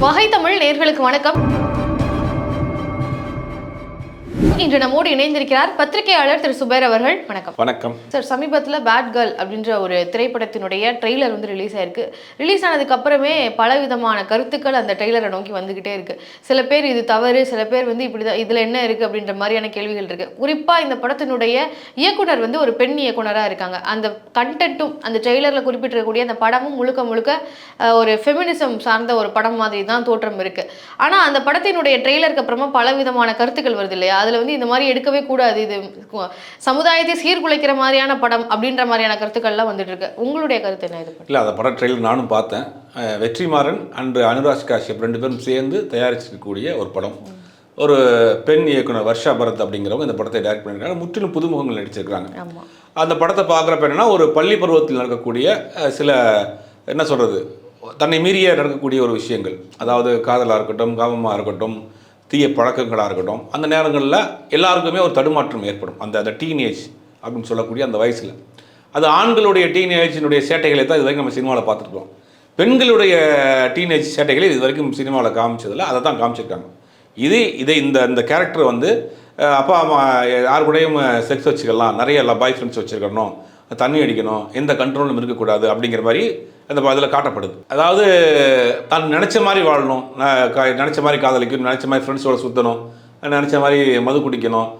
வகை தமிழ் நேர்களுக்கு வணக்கம். இன்று நம்மோடு இணைந்திருக்கிறார் பத்திரிகையாளர் திரு சுபேர் அவர்கள். வணக்கம். வணக்கம். சார் சமீபத்தில் பேட் கேர்ள் அப்படின்ற ஒரு திரைப்படத்தினுடைய ட்ரெய்லர் வந்து ரிலீஸ் ஆயிருக்கு. ரிலீஸ் ஆனதுக்கு அப்புறமே பலவிதமான கருத்துக்கள் அந்த ட்ரெய்லரை நோக்கி வந்துகிட்டே இருக்கு. சில பேர் இது தவறு சில பேர் வந்து இப்படி தான் இதில் என்ன இருக்கு அப்படின்ற மாதிரியான கேள்விகள் இருக்கு. குறிப்பாக இந்த படத்தினுடைய இயக்குனர் வந்து ஒரு பெண் இயக்குனராக இருக்காங்க. அந்த கண்டென்ட்டும் அந்த ட்ரெய்லரில் குறிப்பிட்டிருக்கக்கூடிய அந்த படமும் முழுக்க முழுக்க ஒரு ஃபெமினிசம் சார்ந்த ஒரு படம் மாதிரி தான் தோற்றம் இருக்கு. ஆனால் அந்த படத்தினுடைய ட்ரெய்லருக்கு அப்புறமா பலவிதமான கருத்துக்கள் வருது இல்லையா? அதில் வந்து இந்த மாதிரி எடுக்கவே கூடாது. இது சமுதாயத்தை சீர்குலைக்கிற மாதிரியான படம் அப்படின்ற மாதிரியான கருத்துக்கள்லாம் வந்துட்டு இருக்கு உங்களுடைய கருத்து என்ன இது? இல்லை அந்த பட ட்ரெயிலர் நானும் பார்த்தேன். வெற்றிமாறன் அன்று அனுராஜ் காஷ்யப் ரெண்டு பேரும் சேர்ந்து தயாரிச்சிருக்கக்கூடிய ஒரு படம். ஒரு பெண் இயக்குனர் வர்ஷா பரத் அப்படிங்கிறவங்க இந்த படத்தை டைரக்ட் பண்ணியிருக்காங்க. முற்றிலும் புதுமுகங்கள் நடிச்சிருக்காங்க அந்த படத்தை பார்க்குறப்ப என்னன்னா ஒரு பள்ளி பருவத்தில் நடக்கக்கூடிய சில என்ன சொல்கிறது தன்னை மீறிய நடக்கக்கூடிய ஒரு விஷயங்கள். அதாவது காதலாக இருக்கட்டும் காமமாக இருக்கட்டும் தீய பழக்கங்களாக இருக்கட்டும் அந்த நேரங்களில் எல்லாருக்குமே ஒரு தடுமாற்றம் ஏற்படும். அந்த அந்த டீனேஜ் அப்படின்னு சொல்லக்கூடிய அந்த வயசில். அது ஆண்களுடைய டீனேஜினுடைய சேட்டைகளை தான் இது வரைக்கும் நம்ம சினிமாவில் பார்த்துருக்கோம் பெண்களுடைய டீனேஜ் சேட்டைகளை இது வரைக்கும் சினிமாவில் காமிச்சதில்ல. அதை தான் காமிச்சிருக்காங்க. இது இதை இந்த இந்த கேரக்டர் வந்து அப்பா அம்மா யார் கூடயும் செக்ஸ் வச்சுக்கலாம். நிறைய பாய் ஃப்ரெண்ட்ஸ் வச்சுருக்கணும். தண்ணி அடிக்கணும். எந்த கண்ட்ரோலும் இருக்கக்கூடாது அப்படிங்கிற மாதிரி அந்த அதில் காட்டப்படுது. அதாவது தான் நினச்ச மாதிரி வாழணும். நினச்ச மாதிரி காதலிக்கணும் நினச்ச மாதிரி ஃப்ரெண்ட்ஸோட சுற்றணும் நினச்ச மாதிரி மது குடிக்கணும்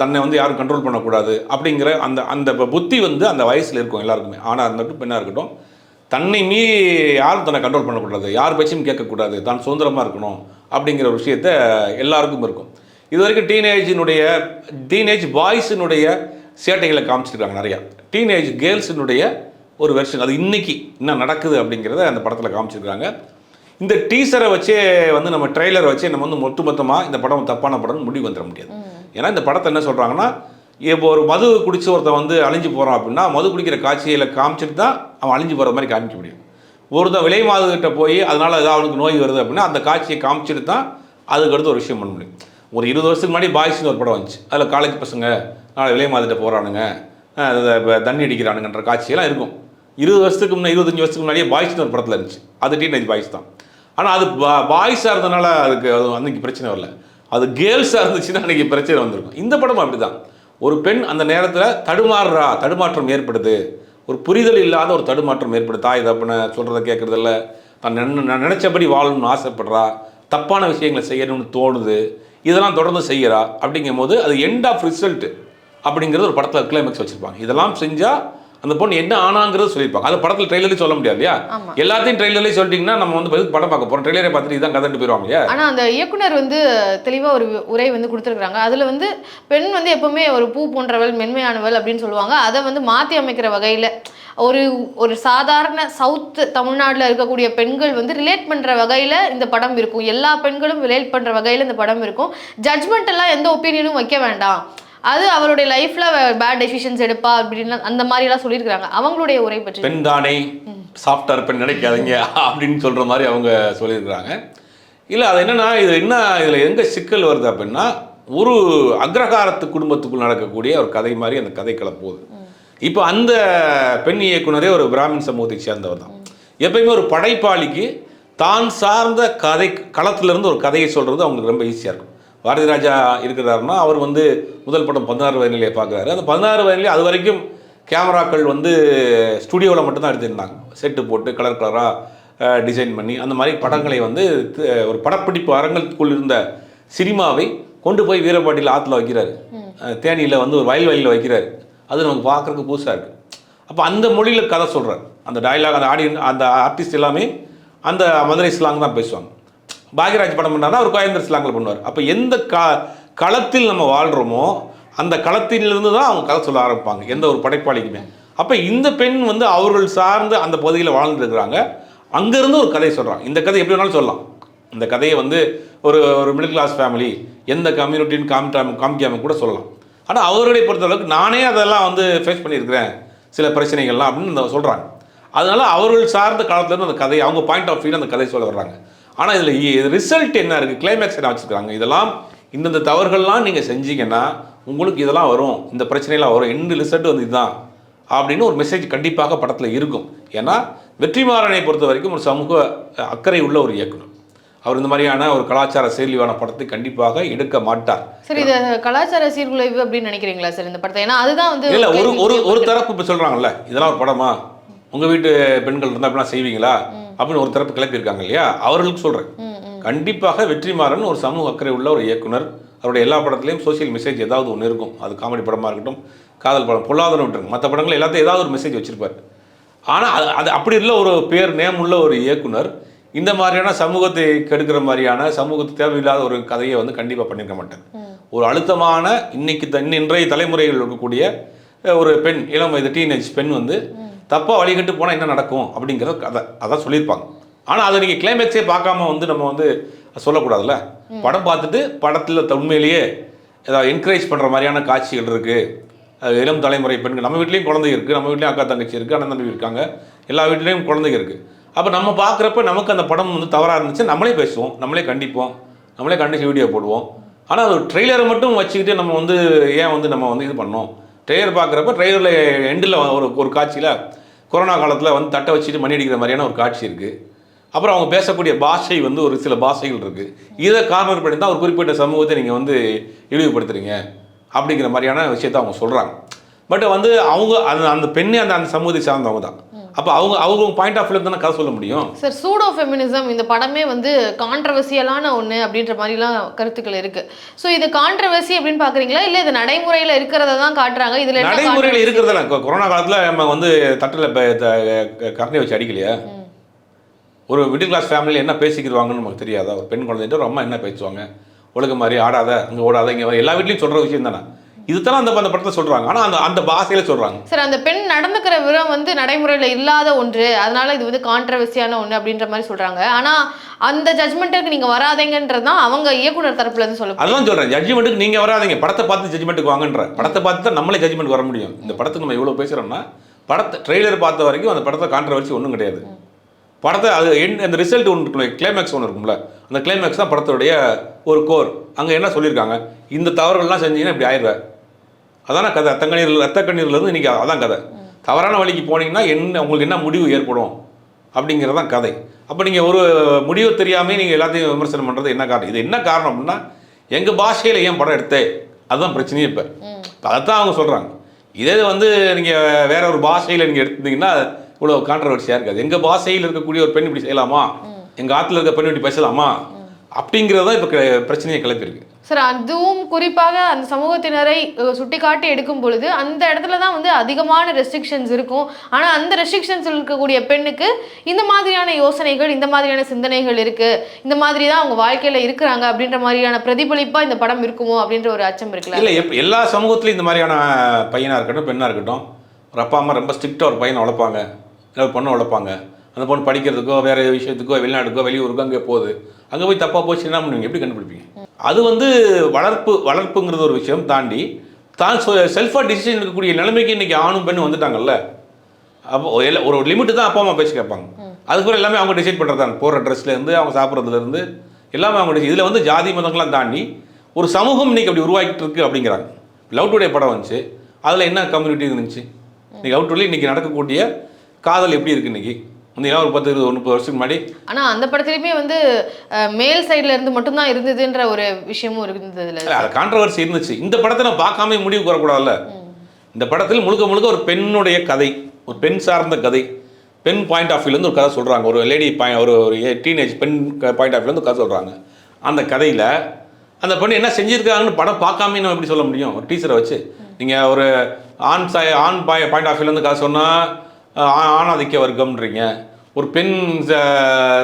தன்னை வந்து யாரும் கண்ட்ரோல் பண்ணக்கூடாது அப்படிங்கிற அந்த அந்த புத்தி வந்து அந்த வயசில் இருக்கும் எல்லாருக்குமே. ஆனால் இருந்தட்டும் பெண்ணாக இருக்கட்டும் தன்னை மீறி யாரும் தன்னை கண்ட்ரோல் பண்ணக்கூடாது யார் பேச்சும் கேட்கக்கூடாது தான் சுதந்திரமாக இருக்கணும் அப்படிங்கிற ஒரு விஷயத்த எல்லாருக்கும் இருக்கும். இது வரைக்கும் டீனேஜினுடைய டீனேஜ் பாய்ஸினுடைய சேட்டைகளை காமிச்சிருக்காங்க நிறையா. டீனேஜ் கேர்ள்ஸினுடைய ஒரு வெர்ஷன் அது இன்னைக்கு என்ன நடக்குது அப்படிங்கிறத அந்த படத்தில் காமிச்சிருக்காங்க. இந்த டீசரை வச்சே வந்து நம்ம ட்ரெய்லரை வச்சே நம்ம வந்து மொத்த மொத்தமாக இந்த படம் தப்பான படம்னு முடிவு வந்துட முடியாது. ஏன்னா இந்த படத்தை என்ன சொல்கிறாங்கன்னா இப்போ ஒரு மது குடிச்ச ஒருத்தன் வந்து அழிஞ்சு போகிறான் அப்படின்னா மது குடிக்கிற காட்சியில் காமிச்சிட்டு தான் அவன் அழிஞ்சு போகிற மாதிரி காமிக்க முடியும். ஒருத்தன் விலை மாதுகிட்ட போய் அதனால் ஏதாவது அவனுக்கு நோய் வருது அப்படின்னா அந்த காட்சியை காமிச்சிட்டு தான் அதுக்கு அடுத்து ஒரு விஷயம் பண்ண முடியும். ஒரு இருபது வருஷத்துக்கு முன்னாடி பாய்ஸ்னு ஒரு படம் வந்துச்சு. அதில் காலேஜ் பசங்க நாளை விலை மாதுகிட்ட போகிறானுங்க தண்ணி அடிக்கிறானுங்கன்ற காட்சியெல்லாம் இருக்கும். இருபது வருஷத்துக்கு முன்னாடி இருபத்தஞ்சி வருஷத்துக்கு முன்னாடியே பாய்ஸ்னு ஒரு படத்தில் இருந்துச்சு. அது டீனேஜ் பாய்ஸ் தான். ஆனால் அது பாய்ஸாக இருந்தனால அதுக்கு அது அன்றைக்கி பிரச்சனை வரல. அது கேர்ள்ஸாக இருந்துச்சுன்னா அன்றைக்கி பிரச்சனை வந்திருக்கும். இந்த படமும் அப்படி தான் ஒரு பெண் அந்த நேரத்தில் தடுமாறுறா தடுமாற்றம் ஏற்படுது. ஒரு புரிதல் இல்லாத ஒரு தடுமாற்றம் ஏற்படுது. தாய் தப்புன சொல்கிறத கேட்குறதில்ல தான் நின- நினச்சபடி வாழணும்னு ஆசைப்படுறா. தப்பான விஷயங்களை செய்யணும்னு தோணுது. இதெல்லாம் தொடர்ந்து செய்கிறா அப்படிங்கும்போது அது எண்ட் ஆஃப் ரிசல்ட் அப்படிங்கிறது ஒரு படத்தில் கிளைமேக்ஸ் வச்சுருப்பாங்க. இதெல்லாம் செஞ்சால் அந்த பொண்ணு என்ன ஆனாங்கிறது சொல்லியிருப்பாங்க. அது படத்தில் ட்ரெய்லர்லேயே சொல்ல முடியாது இல்லையா. எல்லாத்தையும் ட்ரெய்லர்லேயே சொல்லிட்டீங்கன்னா நம்ம வந்து படம் பார்க்க போகிறோம் ட்ரெய்லரை பார்த்துட்டு இதான் கதட்டு போயிடுவாங்க இல்லையா? ஆனா அந்த இயக்குனர் வந்து தெளிவா ஒரு உரை வந்து கொடுத்துருக்காங்க அதுல வந்து பெண் வந்து எப்பவுமே ஒரு பூ போன்றவள் மென்மையானவள் அப்படின்னு சொல்லுவாங்க. அதை வந்து மாத்தி அமைக்கிற வகையில ஒரு ஒரு சாதாரண சவுத் தமிழ்நாட்டில் இருக்கக்கூடிய பெண்கள் வந்து ரிலேட் பண்ற வகையில இந்த படம் இருக்கும். எல்லா பெண்களும் ரிலேட் பண்ற வகையில இந்த படம் இருக்கும். ஜட்ஜ்மெண்ட் எல்லாம் எந்த ஒப்பீனியனும் வைக்க வேண்டாம். அது அவருடைய லைஃப்ல பேட் டெசிஷன்ஸ் எடுப்பா அப்படின்னு அந்த மாதிரி எல்லாம் சொல்லியிருக்காங்க அவங்களுடைய உரை பற்றி பெண் தானே சாஃப்டா இருப்பேன் நினைக்காதீங்க அப்படின்னு சொல்கிற மாதிரி அவங்க சொல்லியிருக்கிறாங்க. இல்லை அது என்னன்னா இது என்ன இதில் எங்கே சிக்கல் வருது அப்படின்னா ஒரு அக்ரகாரத்து குடும்பத்துக்குள் நடக்கக்கூடிய ஒரு கதை மாதிரி அந்த கதைக்கள போகுது. இப்போ அந்த பெண் இயக்குனரே ஒரு பிராமின் சமூகத்தை சேர்ந்தவர் தான். எப்பயுமே ஒரு படைப்பாளிக்கு தான் சார்ந்த கதை களத்திலிருந்து ஒரு கதையை சொல்கிறது அவங்களுக்கு ரொம்ப ஈஸியாக இருக்கும். பாரதி ராஜா இருக்கிறாருன்னா அவர் வந்து முதல் படம் பதினாறு வயதிலே பார்க்குறாரு. அந்த பதினாறு வயதிலே அது வரைக்கும் கேமராக்கள் வந்து ஸ்டுடியோவில் மட்டும்தான் எடுத்திருந்தாங்க. செட்டு போட்டு கலர் கலராக டிசைன் பண்ணி அந்த மாதிரி படங்களை வந்து ஒரு படப்பிடிப்பு அரங்கத்துக்குள் இருந்த சினிமாவை கொண்டு போய் வீரபாட்டியில் ஆற்றுல வைக்கிறாரு. தேனியில் வந்து ஒரு வயல்வெளியில் வைக்கிறாரு. அது நமக்கு பார்க்குறதுக்கு புதுசாக இருக்குது அப்போ அந்த மொழியில் கதை சொல்கிறார் அந்த டயலாக் அந்த ஆடியன் அந்த ஆர்டிஸ்ட் எல்லாமே அந்த மதுரை ஸ்லாங் தான் பேசுவாங்க. பாக்யராஜ் படம் பண்ணாருன்னா அவர் கோயம்புத்தூர் ஸ்லாங்கில் பண்ணுவார். அப்போ எந்த க களத்தில் நம்ம வாழ்கிறோமோ அந்த களத்திலிருந்து தான் அவங்க கதை சொல்ல ஆரம்பிப்பாங்க எந்த ஒரு படைப்பாளிக்குமே. அப்போ இந்த பெண் வந்து அவர்கள் சார்ந்து அந்த பகுதியில் வாழ்ந்துருக்குறாங்க. அங்கேருந்து ஒரு கதையை சொல்கிறாங்க இந்த கதை எப்படி வேணாலும் சொல்லலாம். இந்த கதையை வந்து ஒரு ஒரு மிடில் கிளாஸ் ஃபேமிலி எந்த கம்யூனிட்டின்னு காமிட்டாம காமிக்காம கூட சொல்லலாம். ஆனால் அவர்களை பொறுத்தளவுக்கு நானே அதெல்லாம் வந்து ஃபேஸ் பண்ணியிருக்கிறேன். சில பிரச்சனைகள்லாம் அப்படின்னு சொல்கிறாங்க அதனால் அவர்கள் சார்ந்த காலத்துலேருந்து அந்த கதை அவங்க பாயிண்ட் ஆஃப் வியூல அந்த கதை சொல்ல வர்றாங்க. ஆனால் இதில் ரிசல்ட் என்ன இருக்குது கிளைமேக்ஸ் என்ன வச்சுருக்காங்க? இதெல்லாம் இந்தந்த தவறுகள்லாம் நீங்கள் செஞ்சீங்கன்னா உங்களுக்கு இதெல்லாம் வரும். இந்த பிரச்சனைலாம் வரும். எண்டு ரிசல்ட் வந்து இதுதான். அப்படின்னு ஒரு மெசேஜ் கண்டிப்பாக படத்தில் இருக்கும். ஏன்னா வெற்றிமாறனை பொறுத்த வரைக்கும் ஒரு சமூக அக்கறை உள்ள ஒரு இயக்குனர். அவர் இந்த மாதிரியான ஒரு கலாச்சார சீர்லிவான படத்தை கண்டிப்பாக எடுக்க மாட்டார். சரி இது கலாச்சார சீர்குலைவு அப்படின்னு நினைக்கிறீங்களா சார் இந்த படத்தை? ஏன்னா அதுதான் வந்து இல்ல ஒரு ஒரு ஒரு தரப்பு இப்போ சொல்றாங்கல்ல இதெல்லாம் ஒரு படமா? உங்க வீட்டு பெண்கள் இருந்தால் அப்படிலாம் செய்வீங்களா? அப்படின்னு ஒரு தரப்பு கிளப்பியிருக்காங்க இல்லையா? அவர்களுக்கு ம். கண்டிப்பாக வெற்றிமாறன் ஒரு சமூக அக்கறை உள்ள ஒரு இயக்குனர். அவருடைய எல்லா படத்துலையும் சோஷியல் மெசேஜ் ஏதாவது ஒன்று இருக்கும். அது காமெடி படமாக இருக்கட்டும் காதல் படம் பொல்லாதனம் விட்டுருங்க. மற்ற படங்கள் எல்லாத்தையும் ஏதாவது ஒரு மெசேஜ் வச்சிருப்பார். ஆனால் அது அது அப்படி இல்லை ஒரு பேர் நேம் உள்ள ஒரு இயக்குனர் இந்த மாதிரியான சமூகத்தை கெடுக்கிற மாதிரியான சமூகத்துக்கு தேவையில்லாத ஒரு கதையை வந்து கண்டிப்பாக பண்ணியிருக்க மாட்டேன் ஒரு அழுத்தமான இன்னைக்கு தன் இன்றைய தலைமுறையில் இருக்கக்கூடிய ஒரு பெண் இளம் வயது டீனேஜ் பெண் வந்து தப்பாக வழிகட்டு போனால் என்ன நடக்கும் அப்படிங்கிற கதை அதான் சொல்லியிருப்பாங்க. ஆனால் அதை நீங்கள் கிளைமேக்ஸே பார்க்காம வந்து நம்ம வந்து சொல்லக்கூடாதுல்ல? படம் பார்த்துட்டு படத்தில் உண்மையிலேயே ஏதாவது என்கரேஜ் பண்ணுற மாதிரியான காட்சிகள் இருக்குது இளம் தலைமுறை பெண்கள் நம்ம வீட்லேயும் குழந்தைங்க இருக்குது நம்ம வீட்லேயும் அக்கா தங்கச்சி இருக்குது அண்ணன் தம்பி இருக்காங்க. எல்லா வீட்லேயும் குழந்தைங்க இருக்குது அப்போ நம்ம பார்க்குறப்ப நமக்கு அந்த படம் வந்து தவறாக இருந்துச்சு நம்மளே பேசுவோம் நம்மளே கண்டிப்போம் நம்மளே கண்டிச்சு வீடியோ போடுவோம். ஆனால் அது ட்ரெய்லரை மட்டும் வச்சுக்கிட்டு நம்ம வந்து ஏன் வந்து நம்ம வந்து இது பண்ணோம்? ட்ரெய்லர் பார்க்குறப்ப ட்ரெய்லரில் எண்டில் ஒரு ஒரு காட்சியில் கொரோனா காலத்தில் வந்து தட்டை வச்சுட்டு மணி அடிக்கிற மாதிரியான ஒரு காட்சி இருக்குது அப்புறம் அவங்க பேசக்கூடிய பாஷை வந்து ஒரு சில பாஷைகள் இருக்குது இதை காரணம் பண்ணி தான் ஒரு குறிப்பிட்ட சமூகத்தை நீங்கள் வந்து இழிவுபடுத்துறீங்க அப்படிங்கிற மாதிரியான விஷயத்த அவங்க சொல்கிறாங்க பட் வந்து அவங்க அந்த அந்த பெண்ணே அந்த அந்த சமூகத்தை சார்ந்தவங்க தான். அப்போ அவங்க அவங்க பாயிண்ட் ஆஃப் வியூ தானே கதை சொல்ல முடியும்? சார் சூடோ ஃபெமினிசம் இந்த படமே வந்து கான்ட்ரவர்சியலான ஒன்று அப்படின்ற மாதிரிலாம் கருத்துக்கள் இருக்கு. ஸோ இது கான்ட்ரவர்சி அப்படின்னு பார்க்குறீங்களா இல்லை இது நடைமுறையில் இருக்கிறத தான் காட்டுறாங்க? இதில் நடைமுறையில் controversy? இருக்கிறதுல கொ- கொரோனா காலத்தில் நம்ம வந்து தட்டில் கரண்டி வச்சு அடிக்கலையா? ஒரு மிடில் கிளாஸ் ஃபேமிலியில் என்ன பேசிக்கிடுவாங்கன்னு நமக்கு தெரியாதா? ஒரு பெண் குழந்தைகிட்ட ஒரு அம்மா என்ன பேசுவாங்க? ஒழுங்கு மாதிரி ஆடாத அங்கே ஓடாத இங்கே எல்லா வீட்லையும் சொல்கிற விஷயம் தானே. இதுதான் அந்த அந்த படத்தை சொல்கிறாங்க ஆனால் அந்த அந்த பாஷையில் சொல்கிறாங்க சார் அந்த பெண் நடந்துக்கிற விதம் வந்து நடைமுறையில் இல்லாத ஒன்று. அதனால இது வந்து கான்ட்ரவர்சியான ஒன்று அப்படின்ற மாதிரி சொல்றாங்க. ஆனா அந்த ஜட்மெண்ட்டுக்கு நீங்க வராதீங்கன்றது தான் அவங்க இயக்குனர் தரப்புல இருந்து சொல்ல அதுதான் சொல்கிறேன் ஜட்ஜ்மெண்ட்டுக்கு நீங்கள் வராதீங்க. படத்தை பார்த்து ஜட்ஜ்மெண்ட்டுக்கு வாங்கன்ற. படத்தை பார்த்து தான் நம்மளே ஜட்ஜ்மெண்ட் வர முடியும். இந்த படத்துக்கு நம்ம இவ்வளோ பேசுகிறோம்னா படத்தை ட்ரெய்லர் பார்த்த வரைக்கும் அந்த படத்தை கான்ட்ரவர்சி ஒன்றும் கிடையாது. படத்தை அது என் அந்த ரிசல்ட் ஒன்று இருக்குல்ல கிளைமேக்ஸ் ஒன்று இருக்கும்ல. அந்த கிளைமேக்ஸ் தான் படத்துடைய ஒரு கோர் அங்கே என்ன சொல்லியிருக்காங்க? இந்த தவறுகள்லாம் செஞ்சீங்கன்னா இப்படி ஆயிடுற அதான கதை. ரத்த கண்ணீர் ரத்த கண்ணீர்லேருந்து இன்றைக்கி அதான் கதை. தவறான வழிக்கு போனீங்கன்னா என்ன உங்களுக்கு என்ன முடிவு ஏற்படும் அப்படிங்கிறது தான் கதை. அப்போ நீங்கள் ஒரு முடிவு தெரியாமல் நீங்கள் எல்லாத்தையும் விமர்சனம் பண்ணுறது என்ன காரணம்? இது என்ன காரணம் அப்படின்னா எங்கள் பாஷையில் ஏன் படம் எடுத்தே? அதுதான் பிரச்சனையே இப்போ. இப்போ அதைத்தான் அவங்க சொல்கிறாங்க இதே வந்து நீங்கள் வேற ஒரு பாஷையில் நீங்கள் எடுத்தீங்கன்னா இவ்வளோ கான்ட்ரவர்சியாக இருக்காது. எங்கள் பாஷையில் இருக்கக்கூடிய ஒரு பெண் இப்படி செய்யலாமா? எங்கள் ஆற்றுல இருக்க பெண் இப்படி பேசலாமா? அப்படிங்கிறது தான் இப்போ பிரச்சனையை கிளப்பியிருக்கு. சார் அதுவும் குறிப்பாக அந்த சமூகத்தினரை சுட்டிக்காட்டி எடுக்கும் பொழுது அந்த இடத்துல தான் வந்து அதிகமான ரெஸ்ட்ரிக்ஷன்ஸ் இருக்கும். ஆனால் அந்த ரெஸ்ட்ரிக்ஷன்ஸ் இருக்கக்கூடிய பெண்ணுக்கு இந்த மாதிரியான யோசனைகள் இந்த மாதிரியான சிந்தனைகள் இருக்குது இந்த மாதிரி தான் அவங்க வாழ்க்கையில் இருக்கிறாங்க அப்படின்ற மாதிரியான பிரதிபலிப்பாக இந்த படம் இருக்குமோ அப்படின்ற ஒரு அச்சம் இருக்குல்ல? இல்லை எல்லா சமூகத்துலையும் இந்த மாதிரியான பையனாக இருக்கட்டும் பெண்ணாக இருக்கட்டும் ஒரு அப்பா அம்மா ரொம்ப ஸ்ட்ரிக்டாக ஒரு பையனை வளர்ப்பாங்க. இல்லை ஒரு பொண்ணை வளர்ப்பாங்க. அந்த பொண்ணு படிக்கிறதுக்கோ வேறு விஷயத்துக்கோ வெளிநாட்டுக்கோ வெளியூருக்கோ அங்கே போகுது. அங்கே போய் தப்பாக போச்சு என்ன பண்ணுவீங்க? எப்படி கண்டுபிடிப்பீங்க? அது வந்து வளர்ப்பு வளர்ப்புங்கிறது ஒரு விஷயம் தாண்டி தான் செல்ஃபாக டிசிஷன் எடுக்கக்கூடிய நிலைமைக்கு இன்றைக்கி ஆணும் பெண்ணும் வந்துட்டாங்கல்ல? அப்போ எல்லா- ஒரு லிமிட்டு தான் அப்பா அம்மா பேசி கேட்பாங்க. அதுக்கப்புறம் எல்லாமே அவங்க டிசைட் பண்ணுறது தான். போகிற ட்ரெஸ்லேருந்து அவங்க சாப்பிட்றதுலேருந்து எல்லாமே அவங்க இதில் வந்து ஜாதி மதங்கள்லாம் தாண்டி ஒரு சமூகம் இன்னைக்கு அப்படி உருவாக்கிட்டு இருக்கு அப்படிங்கிறாங்க. லவ் டுடே படம் வந்துச்சு. அதில் என்ன கம்யூனிட்டி இருந்துச்சு? இன்னைக்கு லவ் டுடே இன்னைக்கு நடக்கக்கூடிய காதல் எப்படி இருக்கு இன்னைக்கு? முந்தைய ஒரு பத்து இருபது முப்பது வருஷத்துக்கு முன்னாடி. ஆனா அந்த படத்துலயுமே வந்து மேல் சைடுல இருந்து மட்டும்தான் இருந்ததுன்ற ஒரு விஷயமும் இருந்ததுல இல்ல, அது கான்ட்ரவர்சி இருந்துச்சு. இந்த படத்தை நான் பார்க்காம முடிவு வரக்கூடாதுல்ல இந்த படத்தில் முழுக்க முழுக்க ஒரு பெண்ணுடைய கதை ஒரு பெண் சார்ந்த கதை. பெண் பாயிண்ட் ஆஃப் வியூலேருந்து ஒரு கதை சொல்கிறாங்க ஒரு லேடி பாய் ஒரு ஒரு டீனேஜ் பெண் பாயிண்ட் ஆஃப் வியூலேருந்து கதை சொல்கிறாங்க அந்த கதையில் அந்த பெண் என்ன செஞ்சுருக்காங்கன்னு படம் பார்க்காம நம்ம எப்படி சொல்ல முடியும்? ஒரு டீச்சரை வச்சு. நீங்கள் ஒரு ஆண் சாய் ஆண் பாய் பாயிண்ட் ஆஃப் வியூலேருந்து கதை சொன்னால் ஆணாதிக்க வர்க்கம்ன்றீங்க. ஒரு பெண்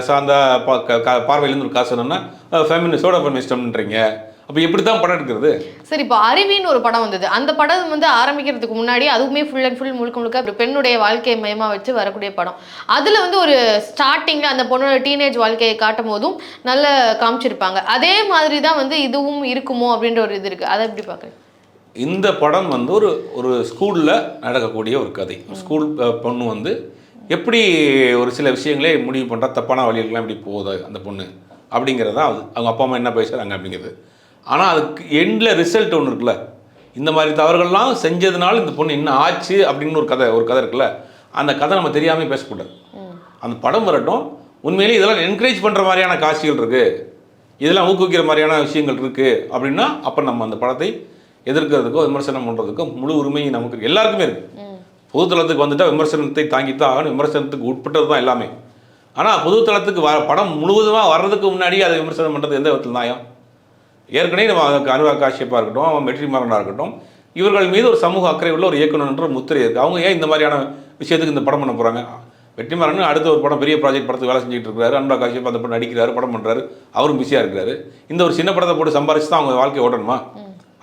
சார்ந்த க- பார்வையிலேருந்து ஒரு காசு என்னன்னா ஃபெமினிஸ்டோட ஃபெமினிஸ்டம்ன்றீங்க அப்போ எப்படி தான் படம் எடுக்கிறது? சரி இப்போ அருவின்னு ஒரு படம் வந்தது. அந்த படம் வந்து ஆரம்பிக்கிறதுக்கு முன்னாடி அதுவுமே ஃபுல் அண்ட் ஃபுல் முழுக்க முழுக்க ஒரு பெண்ணுடைய வாழ்க்கையை மையமாக வச்சு வரக்கூடிய படம். அதில் வந்து ஒரு ஸ்டார்டிங்கில் அந்த பொண்ணோட டீனேஜ் வாழ்க்கையை காட்டும் போதும் நல்ல காமிச்சிருப்பாங்க. அதே மாதிரி தான் வந்து இதுவும் இருக்குமோ அப்படின்ற ஒரு இது இருக்குது அதை எப்படி பார்க்குறேன் இந்த படம் வந்து ஒரு ஒரு ஸ்கூலில் நடக்கக்கூடிய ஒரு கதை. ஸ்கூல் பொண்ணு வந்து எப்படி ஒரு சில விஷயங்களே முடிவு பண்ணுறா தப்பான வழிகளுக்கெல்லாம் எப்படி போகுது அந்த பொண்ணு அப்படிங்கிறது தான் அது. அவங்க அப்பா அம்மா என்ன பேசுகிறாங்க அப்படிங்கிறது. ஆனால் அதுக்கு எண்டில் ரிசல்ட் ஒன்று இருக்குல்ல. இந்த மாதிரி தவறுகள்லாம் செஞ்சதுனால இந்த பொண்ணு என்ன ஆச்சு அப்படின்னு ஒரு கதை ஒரு கதை இருக்குல்ல. அந்த கதை நம்ம தெரியாமல் பேசக்கூடாது. அந்த படம் வரட்டும். உண்மையிலேயே இதெல்லாம் என்கரேஜ் பண்ணுற மாதிரியான காட்சிகள் இருக்குது இதெல்லாம் ஊக்குவிக்கிற மாதிரியான விஷயங்கள் இருக்குது அப்படின்னா அப்போ நம்ம அந்த படத்தை எதிர்க்கிறதுக்கோ விமர்சனம் பண்ணுறதுக்கோ முழு உரிமை நமக்கு. எல்லாருக்குமே இருக்குது பொதுத்தளத்துக்கு வந்துட்டால் விமர்சனத்தை தாங்கித்தான் ஆகணும். விமர்சனத்துக்கு உட்பட்டது தான் எல்லாமே. ஆனால் பொதுத்தளத்துக்கு வ படம் முழுவதுமாக வர்றதுக்கு முன்னாடி அதை விமர்சனம் பண்ணுறது எந்த விதத்தில் நியாயம்? ஏற்கனவே நம்ம அதுக்கு அனுராக் காஷ்யப்பாக இருக்கட்டும் அவன் வெற்றிமாறனாக இருக்கட்டும் இவர்கள் மீது ஒரு சமூக அக்கறை உள்ள ஒரு இயக்குனர்ன்ற முத்திரை இருக்குது அவங்க ஏன் இந்த மாதிரியான விஷயத்துக்கு இந்த படம் பண்ண போகிறாங்க வெற்றிமாறன் அடுத்த ஒரு படம் பெரிய ப்ராஜெக்ட் படத்துக்கு வேலை செஞ்சுட்டு இருக்காரு அனுராக் காஷ்யப் அந்த படம் நடிக்கிறாரு படம் பண்ணுறாரு அவரும் பிஸியாக இருக்கிறாரு. இந்த ஒரு சின்ன படத்தை போட்டு சம்பாரிச்சு தான் அவங்க வாழ்க்கை ஓடணுமா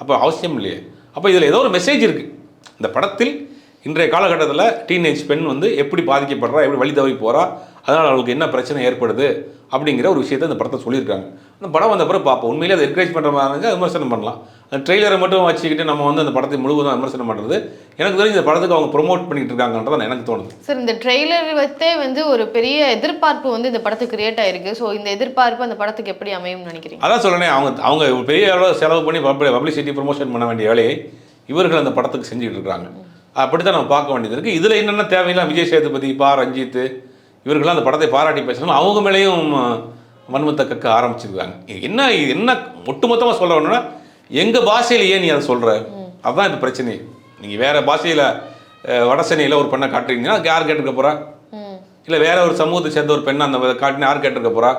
அப்போ அவசியம் இல்லையே. அப்போ இதில் ஏதோ ஒரு மெசேஜ் இருக்குது இந்த படத்தில் இன்றைய காலகட்டத்தில் டீனேஜ் பெண் வந்து எப்படி பாதிக்கப்படுறா எப்படி வழி தவறி போகிறா அதனால் அவளுக்கு என்ன பிரச்சனை ஏற்படுது அப்படிங்கிற ஒரு விஷயத்தை இந்த படத்தை சொல்லியிருக்காங்க. அந்த படம் வந்த பிறகு பார்ப்போம். உண்மையிலே அதை என்கரேஜ் பண்ணுற மாதிரி இருந்தால் விமர்சனம் பண்ணலாம். அந்த ட்ரெய்லரை மட்டும் வச்சுக்கிட்டு நம்ம வந்து அந்த படத்தை முழுவதும் விமர்சனம் பண்ணுறது எனக்கு தெரிஞ்சு இந்த படத்துக்கு அவங்க ப்ரொமோட் பண்ணிட்டு இருக்காங்கன்றது எனக்கு தோணுது. சார் இந்த ட்ரெய்லர் வச்சே வந்து ஒரு பெரிய எதிர்பார்ப்பு வந்து இந்த படத்துக்கு கிரியேட் ஆயிருக்கு. ஸோ இந்த எதிர்பார்ப்பு அந்த படத்துக்கு எப்படி அமையும்னு நினைக்கிறீங்க? அதான் சொல்கிறேன் அவங்க அவங்க பெரிய அளவு செலவு பண்ணி பப்ளிசிட்டி ப்ரொமோஷன் பண்ண வேண்டிய வேலையை இவர்கள் அந்த படத்துக்கு செஞ்சுட்டு இருக்காங்க. அப்படி தான் நம்ம பார்க்க வேண்டியது இருக்குது இதில் என்னென்ன தேவையில்லாம் விஜய் சேதுபதி பா ரஞ்சித் இவர்கள்லாம் அந்த படத்தை பாராட்டி பேசணும் அவங்க மேலேயும் வன்மத்தை கக்க ஆரம்பிச்சிருக்காங்க. என்ன இது என்ன ஒட்டுமொத்தமாக சொல்ல வேணும்னா எங்கள் பாஷையில் ஏன் நீ அதை சொல்கிற அதுதான் இப்போ பிரச்சனை. நீங்கள் வேறு பாஷையில் வடசென்னையில் ஒரு பெண்ணை காட்டுறீங்கன்னா அதுக்கு யார் கேட்டுக்க போகிறா இல்லை வேற ஒரு சமூகத்தை சேர்ந்த ஒரு பெண்ணை அந்த காட்டின யார் கேட்டிருக்க போகிறா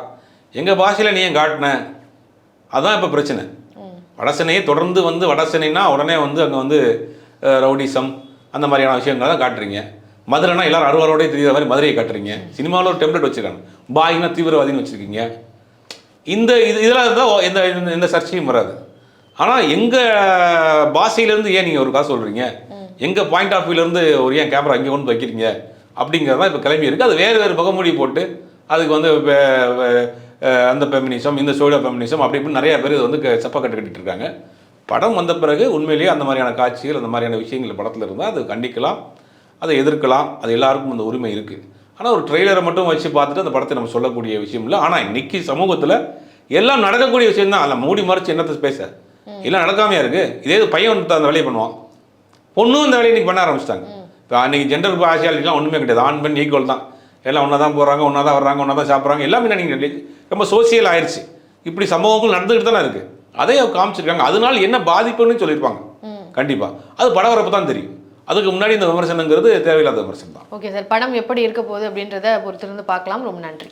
எங்கள் பாஷையில் நீ ஏன் காட்டின? அதான் இப்போ பிரச்சனை. வடசென்னையை தொடர்ந்து வந்து வடசென்னைனா உடனே வந்து அங்கே வந்து ரவுடிசம் அந்த மாதிரியான விஷயங்களை தான் காட்டுறீங்க. மதுரைனா எல்லாரும் அறுவாரோடய தெரியாத மாதிரி மதுரையை காட்டுறீங்க. சினிமாவில் ஒரு டெம்ப்ளேட் வச்சுருக்காங்க. பாய்னா தீவிரவாதின்னு வச்சுருக்கீங்க. இந்த இது இதெல்லாம் இருந்தால் எந்த எந்த- எந்த சர்ச்சையும் வராது. ஆனால் எங்கள் பாஷையிலேருந்து ஏன் நீங்கள் ஒரு காசு சொல்கிறீங்க எங்கள் பாயிண்ட் ஆஃப் வியூலேருந்து ஒரு ஏன் கேமரா இங்கே கொண்டு வைக்கிறீங்க? அப்படிங்கிறது தான் இப்போ கிளம்பி இருக்குது அது வேறு வேறு முகமூடி போட்டு அதுக்கு வந்து அந்த ஃபெமினிசம் இந்த சோழியா ஃபெமினிசம் அப்படி இப்படின்னு நிறையா பேர் இது வந்து செப்ப கட்டு கட்டிட்டு இருக்காங்க. படம் வந்த பிறகு உண்மையிலேயே அந்த மாதிரியான காட்சிகள் அந்த மாதிரியான விஷயங்கள் படத்தில் இருந்தால் அது கண்டிக்கலாம் அதை எதிர்க்கலாம் அது எல்லாருக்கும் அந்த உரிமை இருக்குது ஆனால் ஒரு ட்ரெய்லரை மட்டும் வச்சு பார்த்துட்டு அந்த படத்தை நம்ம சொல்லக்கூடிய விஷயம் இல்லை. ஆனால் இன்னைக்கு சமூகத்தில் எல்லாம் நடக்கக்கூடிய விஷயம் தான் அதில் மூடி மறைச்சு என்னத்தை பேச? எல்லாம் நடக்காமையா இருக்குது இதே பையன் அந்த வேலையை பண்ணுவான். பொண்ணும் இந்த வேலையை இன்னைக்கு பண்ண ஆரம்பிச்சிட்டாங்க. இப்போ அன்றைக்கி ஜெண்டர் பார்ஷியாலிட்டிலாம் ஒன்றுமே கிடையாது. ஆண் பெண் ஈக்குவல் தான். எல்லாம் ஒன்றா தான் போகிறாங்க ஒன்றா தான் வர்றாங்க ஒன்றா தான் சாப்பிட்றாங்க. எல்லாமே நீங்கள் ரொம்ப சோசியல் ஆயிடுச்சு இப்படி சம்பவங்கள் நடந்துக்கிட்டு தானே இருக்குது அதே காமிச்சிருக்காங்க. அதனால என்ன பாதிப்புன்னு சொல்லியிருப்பாங்க. கண்டிப்பாக அது படம் வரப்போ தான் தெரியும். அதுக்கு முன்னாடி இந்த விமர்சனங்கிறது தேவையில்லாத விமர்சனம் தான் ஓகே சார். படம் எப்படி இருக்க போகுது அப்படின்றத பொறுத்திருந்து பார்க்கலாம். ரொம்ப நன்றி.